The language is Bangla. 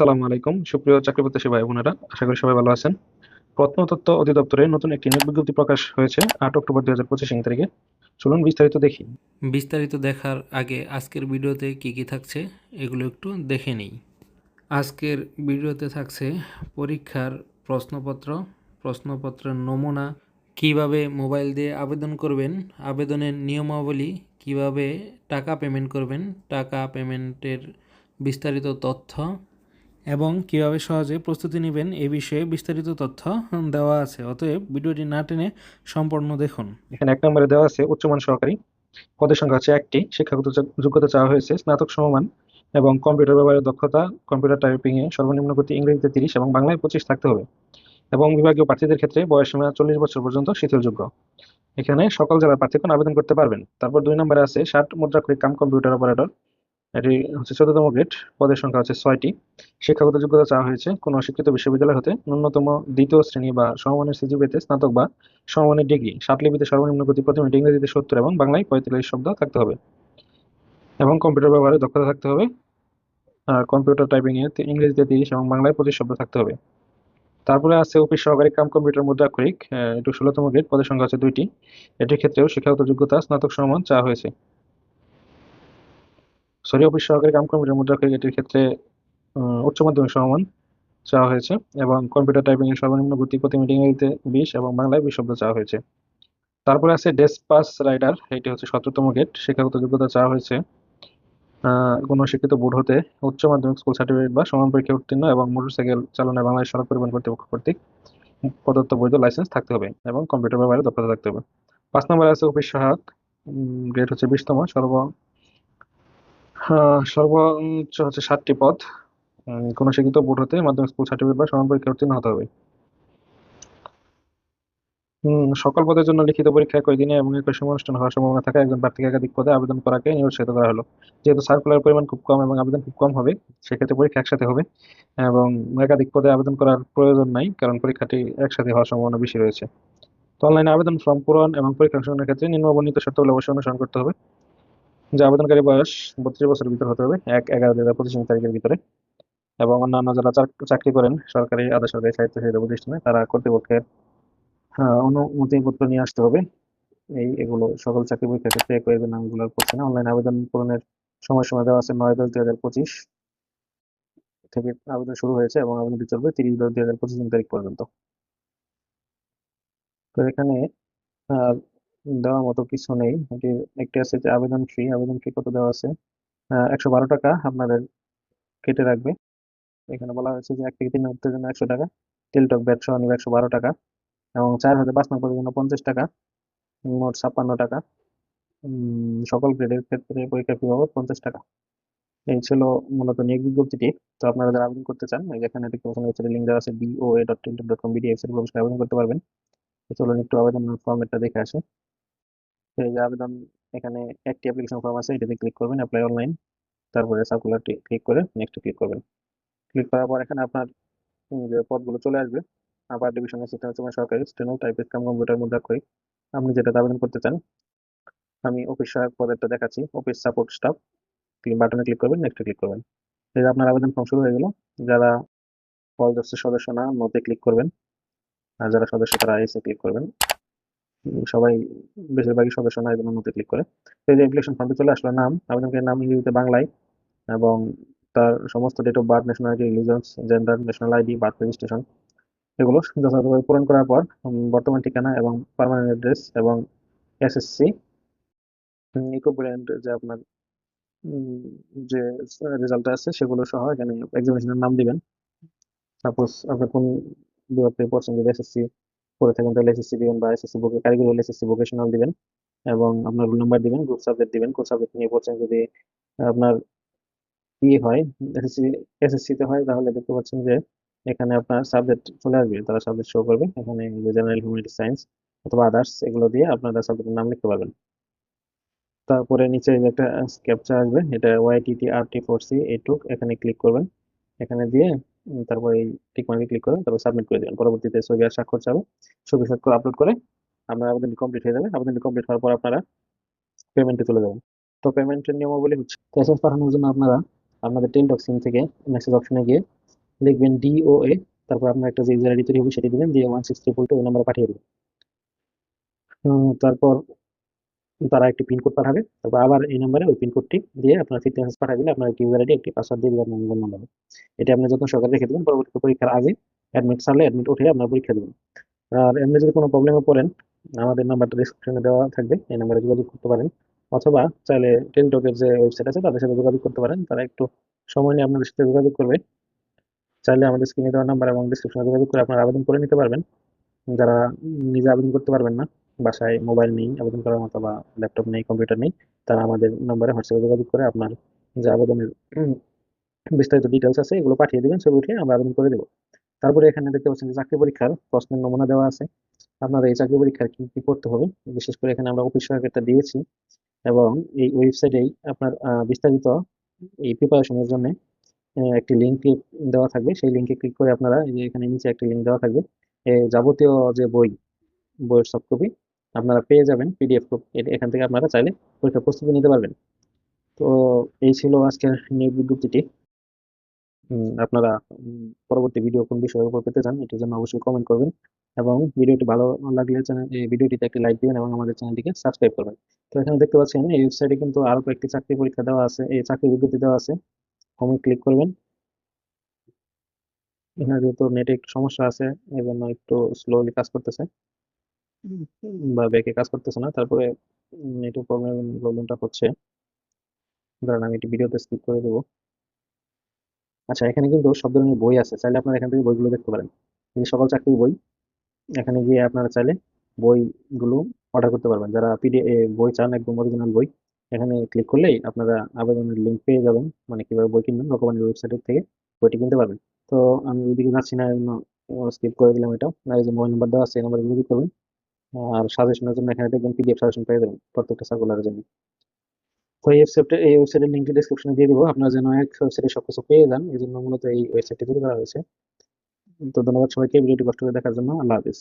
আসসালামু আলাইকুম। সুপ্রিয় চাকরি প্রত্যাশী ভাই বোনেরা, আশা করি সবাই ভালো আছেন। প্রত্নতত্ত্ব অধিদপ্তরে নতুন একটি নিয়োগ বিজ্ঞপ্তি প্রকাশ হয়েছে আট অক্টোবর দুই হাজার পঁচিশ তারিখে। চলুন বিস্তারিত দেখি। বিস্তারিত দেখার আগে আজকের ভিডিওতে কি কি থাকছে এগুলো একটু দেখে নিই। আজকের ভিডিওতে থাকছে পরীক্ষার প্রশ্নপত্র, প্রশ্নপত্রের নমুনা, কীভাবে মোবাইল দিয়ে আবেদন করবেন, আবেদনের নিয়মাবলী, কীভাবে টাকা পেমেন্ট করবেন, টাকা পেমেন্টের বিস্তারিত তথ্য এবং কীভাবে সহজে প্রস্তুতি নেবেন এ বিষয়ে বিস্তারিত তথ্য দেওয়া আছে। অতএব ভিডিওটি না টেনে সম্পূর্ণ দেখুন। এখানে এক নম্বরে দেওয়া আছে উচ্চমান সহকারী। পদের সংখ্যা হচ্ছে একটি। শিক্ষাগত যোগ্যতা চাওয়া হয়েছে। স্নাতক সমমান এবং কম্পিউটার ব্যবহারের দক্ষতা, কম্পিউটার টাইপিং এ সর্বনিম্ন গতি ইংরেজিতে তিরিশ এবং বাংলায় পঁচিশ থাকতে হবে। এবং বিভাগীয় প্রার্থীদের ক্ষেত্রে বয়সসীমা চল্লিশ বছর পর্যন্ত শিথিলযোগ্য। এখানে সকল জেলার প্রার্থীগণ আবেদন করতে পারবেন। তারপর দুই নম্বরে আছে ষাট মুদ্রাক্ষরিক কাম কম্পিউটার অপারেটর। এটি হচ্ছে চোদ্দতম গ্রেড। পদের সংখ্যা হচ্ছে ছয়টি। শিক্ষাগত যোগ্যতা চাওয়া হয়েছে কোনো শিক্ষিত বিশ্ববিদ্যালয় হতে ন্যূনতম দ্বিতীয় শ্রেণি বা সমমানের সিজিপিতে স্নাতক বা সমমানের ডিগ্রি। লিপিতে সর্বনিম্ন গতি প্রতি ইংরেজিতে সত্তর এবং বাংলায় পঁয়তাল্লিশ শব্দ থাকতে হবে। এবং কম্পিউটার ব্যবহারে দক্ষতা থাকতে হবে। আর কম্পিউটার টাইপিং এ ইংরেজিতে তিরিশ এবং বাংলায় পঁচিশ শব্দ থাকতে হবে। তারপরে আছে অফিস সহকারী কাম কম্পিউটার মুদ্রাক্ষরিক এটি ষোলোতম গ্রেড। পদের সংখ্যা হচ্ছে দুইটি। এটির ক্ষেত্রেও শিক্ষাগত যোগ্যতা স্নাতক সমান চাওয়া হয়েছে। সরি, অফিস সহকারী কাম কম্পিউটার মুদ্রাক্ষরিক এটির ক্ষেত্রে উচ্চ মাধ্যমিক সমমান চাওয়া হয়েছে এবং কম্পিউটার টাইপিং এর সর্বনিম্ন গতি প্রতি ইংরেজিতে বিশ এবং বাংলায় বিশ শব্দ চাওয়া হয়েছে। তারপরে আছে ডেস্ক পাস রাইডার এটি হচ্ছে সতেরোতম গেট শিক্ষাগত যোগ্যতা চাওয়া হয়েছে। কোনো শিক্ষিত বোর্ড হতে উচ্চ মাধ্যমিক স্কুল সার্টিফিকেট বা সমান পরীক্ষা উত্তীর্ণ এবং মোটরসাইকেল চালনায় বাংলাদেশ সড়ক পরিবহন কর্তৃপক্ষ কর্তৃক প্রদত্ত বৈধ লাইসেন্স থাকতে হবে এবং কম্পিউটার ব্যবহারে দক্ষতা থাকতে হবে। পাঁচ নম্বরে আছে অফিস সহায়ক গ্রেড হচ্ছে বিশতম, সর্ব সর্বোচ্চ হচ্ছে ষাটটি পদ। কোনো শিক্ষিত বোর্ড হতে মাধ্যমিক স্কুল সার্টিফিকেট বা সমান পরীক্ষা উত্তীর্ণ হতে হবে। সকল পদের জন্য লিখিত পরীক্ষা একই দিনে এবং একই সময় অনুষ্ঠান হওয়ার সম্ভাবনা থাকা একজন প্রার্থীকে একাধিক পদে আবেদন করাকে নিরুৎসাহিত করা হলো। যেহেতু সার্কুলার পরিমাণ খুব কম এবং আবেদন খুব কম হবে, সেক্ষেত্রে পরীক্ষা একসাথে হবে এবং একাধিক পদে আবেদন করার প্রয়োজন নাই, কারণ পরীক্ষাটি একসাথে হওয়ার সম্ভাবনা বেশি রয়েছে। তো অনলাইনে আবেদন ফর্ম পূরণ এবং পরীক্ষা অংশগ্রহণের ক্ষেত্রে নিম্ন বর্ণিত শর্তাবলী অবশ্যই অনুসরণ করতে হবে। যে আবেদনকারী বয়স বত্রিশ বছরের ভিতরে হতে হবে, এক এগারো দুই হাজার পঁচিশ তারিখের ভিতরে। এবং অন্যান্য যারা চাকরি করেন, সরকারি আধা সরকারি স্বায়ত্তশাসিত প্রতিষ্ঠানে, তারা কর্তৃপক্ষের অনুমতিপত্র নিয়ে আসতে হবে। এই, এগুলো সকল চাকরি পরীক্ষার ক্ষেত্রে একই এগুলো নামগুলো করছে না। অনলাইন আবেদন পূরণের সময়সীমা দেওয়া আছে নয় দশ দুই হাজার পঁচিশ থেকে আবেদন শুরু হয়েছে এবং আবেদনটি চলবে তিরিশ দশ দুই হাজার পঁচিশ তারিখ পর্যন্ত। তো এখানে দেওয়ার মতো কিছু নেই। একটি আছে যে আবেদন ফি আবেদন ফি কত দেওয়া আছে? একশো বারো টাকা আপনাদের কেটে রাখবে। এখানে বলা হয়েছে যে এক থেকে তিন নম্বরের জন্য একশো টাকা। টেলিটক ব্যাট সহ নিবে একশো বারো টাকা এবং চার হতে পাঁচ নম্বরের জন্য পঞ্চাশ টাকা, মোট ছাপ্পান্ন টাকা। সকল গ্রেডের ক্ষেত্রে পরীক্ষা ফি বাবদ পঞ্চাশ টাকা। এই ছিল মূলত নিয়োগ বিজ্ঞপ্তিটি। তো আপনারা যারা আবেদন করতে চান দেখতে পাচ্ছেন ওয়েবসাইটের লিঙ্ক দেওয়া আছে BOA dot Teletalk dot com BD ওয়েবসাইটে প্রবেশ আবেদন করতে পারবেন। চলুন একটু আবেদন ফর্মেটটা দেখে আসি। এই যে আবেদন এখানে একটি অ্যাপ্লিকেশন ফর্ম আছে, এটাতে ক্লিক করবেন অ্যাপ্লাই অনলাইন তারপরে সার্কুলারটি ক্লিক করে নেক্সট ক্লিক করবেন। ক্লিক করার পর এখানে আপনার পদগুলো চলে আসবে আবার ডিভিশন অ্যাসিস্ট্যান্ট তোমার সরকারি স্টেনো টাইপিস্ট কাম কম্পিউটার করি আপনি যেটাতে আবেদন করতে চান, আমি অফিস সহায়ক পদেরটা দেখাচ্ছি অফিস সাপোর্ট স্টাফ বাটনে ক্লিক করবেন নেক্সট ক্লিক করবেন। এই আপনার আবেদন ফর্ম শুরু হয়ে গেল, যারা পদস্থ সদস্য না নোতে ক্লিক করবেন, আর যারা সদস্য তারা এসে ক্লিক করবেন। সবাই বেশিরভাগই সদস্য না, এই জন্য নোতে ক্লিক করে। তো এই যে অ্যাপ্লিকেশন ফর্মে চলে আসলো নাম, আবেদনকারীর নাম ইংরেজিতে বাংলায় এবং তার সমস্ত date of birth nationality religions gender national ID birth registration এগুলো যথাযথভাবে পূরণ করার পর বর্তমান ঠিকানা এবং পার্মানেন্ট অ্যাড্রেস এবং এসএসসি ইকুইভ্যালেন্ট যে আপনার যে রেজাল্ট আছে সেগুলো সহ এখানে এক্সামিনেশনের নাম দিবেন। সাপোজ আপনার কোন বিভাগে পড়ছেন, যদি এসএসসি করে থাকেন, তাহলে এসএসসি দিবেন বা এসএসসি কারিগরি হলে এসএসসি ভোকেশনাল দিবেন এবং আপনার রোল নাম্বার দিবেন গ্রুপ সাবজেক্ট দিবেন। কোন সাবজেক্ট নিয়ে পড়ছেন যদি আপনার ই হয় এসএসসি এসএসসি তে হয়, তাহলে দেখতে পাচ্ছেন যে এখানে আপনার সাবজেক্ট চলে আসবে। তারা সাবজেক্ট শো করবে। এখানে জেনারেল হিউম্যানিটিস সায়েন্স অথবা আদার্স এগুলো দিয়ে আপনারা সাবজেক্টের নাম লিখতে পারবেন। তারপরে নিচে একটা ক্যাপচা আসবে, এটা ওয়াইটিটি আরটি ফোর সি এইটুক এখানে ক্লিক করবেন। এখানে দিয়ে তারপর এই টিক মার্কে ক্লিক করবেন তারপর সাবমিট করে দেবেন। পরবর্তীতে ছবি আর স্বাক্ষর চাবে। ছবি স্বাক্ষর আপলোড করে আপনার আবেদনটি কমপ্লিট হয়ে যাবে। আবেদনটি কমপ্লিট হওয়ার পর আপনারা পেমেন্টে চলে যাবেন। তো পেমেন্টের নিয়মাবলী হচ্ছে মেসেজ পাঠানোর জন্য আপনারা আপনাদের টেন সিম থেকে মেসেজ অপশনে গিয়ে লিখবেন ডিওএ তারপর আপনার একটা যে ইউজার আইডি তৈরি হবে সেটি দিবেন, দিয়ে ওয়ান সিক্স ট্রিপল টু ওই নাম্বারে পাঠিয়ে দেবেন। তারপর তারা একটি পিনকোড পাঠাবে। তারপর আবার এই নাম্বারে ওই পিনকোডটি দিয়ে আপনার ফিফটি মেসেজ দিলে আপনার একটি আইডি একটি পাসওয়ার্ড দিয়ে দেবেন মোবাইল নাম্বারে এটা আপনি যত্ন সহকারে রেখে দেবেন পরবর্তী পরীক্ষার আগে অ্যাডমিট সারলে অ্যাডমিট উঠে আপনার পরীক্ষা দেবেন। আর এমনি যদি কোনো প্রবলেমে পড়েন, আমাদের নাম্বারটা ডিসক্রিপশনে দেওয়া থাকবে, এই নাম্বারে যোগাযোগ করতে পারেন। অথবা চাইলে টেলিটকের যে ওয়েবসাইট আছে, তাদের সাথে যোগাযোগ করতে পারেন। তারা একটু সময় নিয়ে আপনাদের সাথে যোগাযোগ করবে। চাইলে আমাদের স্ক্রিনে দেওয়া নাম্বার এবং ডিসক্রিপশনে যোগাযোগ করে আপনারা আবেদন করে নিতে পারবেন। যারা নিজে আবেদন করতে পারবেন না বাসায় মোবাইল নেই, আবেদন করার মতো বা ল্যাপটপ নেই কম্পিউটার নেই, তারা আমাদের নাম্বারে হোয়াটসঅ্যাপে যোগাযোগ করে আপনার যে আবেদনের বিস্তারিত ডিটেলস আছে, এগুলো পাঠিয়ে দেবেন, ছবি উঠিয়ে আমরা আবেদন করে দেবো। তারপরে এখানে দেখতে পাচ্ছেন যে চাকরি পরীক্ষার প্রশ্নের নমুনা দেওয়া আছে। আপনারা এই চাকরি পরীক্ষার কি কি করতে হবে? বিশেষ করে এখানে আমরা অফিস সহায়কটা দিয়েছি এবং এই ওয়েবসাইটেই আপনার বিস্তারিত এই প্রিপারেশনের জন্য একটি লিঙ্ক দেওয়া থাকবে। সেই লিঙ্কে ক্লিক করে আপনারা এখানে নিচে একটি লিঙ্ক দেওয়া থাকবে। যাবতীয় যে বই, বইয়ের সফট কপি আপনারা পেয়ে যাবেন পিডিএফ এখান থেকে আপনারা চাইলে পরীক্ষা প্রস্তুতি নিতে পারবেন। তো এই ছিল আজকের নিয়োগ বিজ্ঞপ্তিটি। আপনারা পরবর্তী ভিডিও কোন বিষয়ের উপর পেতে চান, এটির জন্য অবশ্যই কমেন্ট করবেন এবং ভিডিওটি ভালো লাগলে ভিডিওটিতে একটি লাইক দিবেন এবং আমাদের চ্যানেলটিকে সাবস্ক্রাইব করবেন। তো এখানে দেখতে পাচ্ছেন, এই ওয়েবসাইটে কিন্তু আরও কয়েকটি চাকরি পরীক্ষা দেওয়া আছে, এই চাকরি বিজ্ঞপ্তি দেওয়া আছে। হোমে ক্লিক করবেন। এখানে যেহেতু নেটে একটু সমস্যা আছে, এই জন্য একটু স্লোলি কাজ করতেছে। বা ব্যাকে কাজ করতেছে না, তারপরে নেটের প্রবলেম প্রবলেমটা হচ্ছে। দাঁড়ান আমি একটি ভিডিওতে স্কিপ করে দেবো। আচ্ছা এখানে কিন্তু সব ধরনের বই আছে। চাইলে আপনারা এখান থেকে বইগুলো দেখতে পারেন। এই সকল চাকরির বই, এখানে গিয়ে আপনারা চাইলে বইগুলো অর্ডার করতে পারবেন। যারা পিডি বই চান, একদম অরিজিনাল বই, এখানে ক্লিক করলেই আপনারা আবেদনের লিঙ্ক পেয়ে যাবেন। মানে কীভাবে বই কিনবেন লোকবাণী ওয়েবসাইটের থেকে বইটি কিনতে পারবেন। তো আমি ওইদিকে যাচ্ছি না স্কিপ করে দিলাম এটা। আর যে মোবাইল নাম্বার দেওয়া আছে, এই নাম্বারে যোগাযোগ করবেন। আর সাজেশনের জন্য এখানে দেখবেন পিডিএফ সাজেশন পেয়ে যাবেন প্রত্যেকটা সার্কুলারের জন্য। তো এই ওয়েবসাইটে এই ওয়েবসাইটের লিঙ্কটি ডিসক্রিপশনে দিয়ে দিব। আপনারা যেন এক ওয়েবসাইটে সবকিছু পেয়ে যান, এই জন্য মূলত এই ওয়েবসাইটটি তৈরি করা হয়েছে। তো ধন্যবাদ সবাইকে, ভিডিওটি কষ্ট করে দেখার জন্য। আল্লাহ হাফিজ।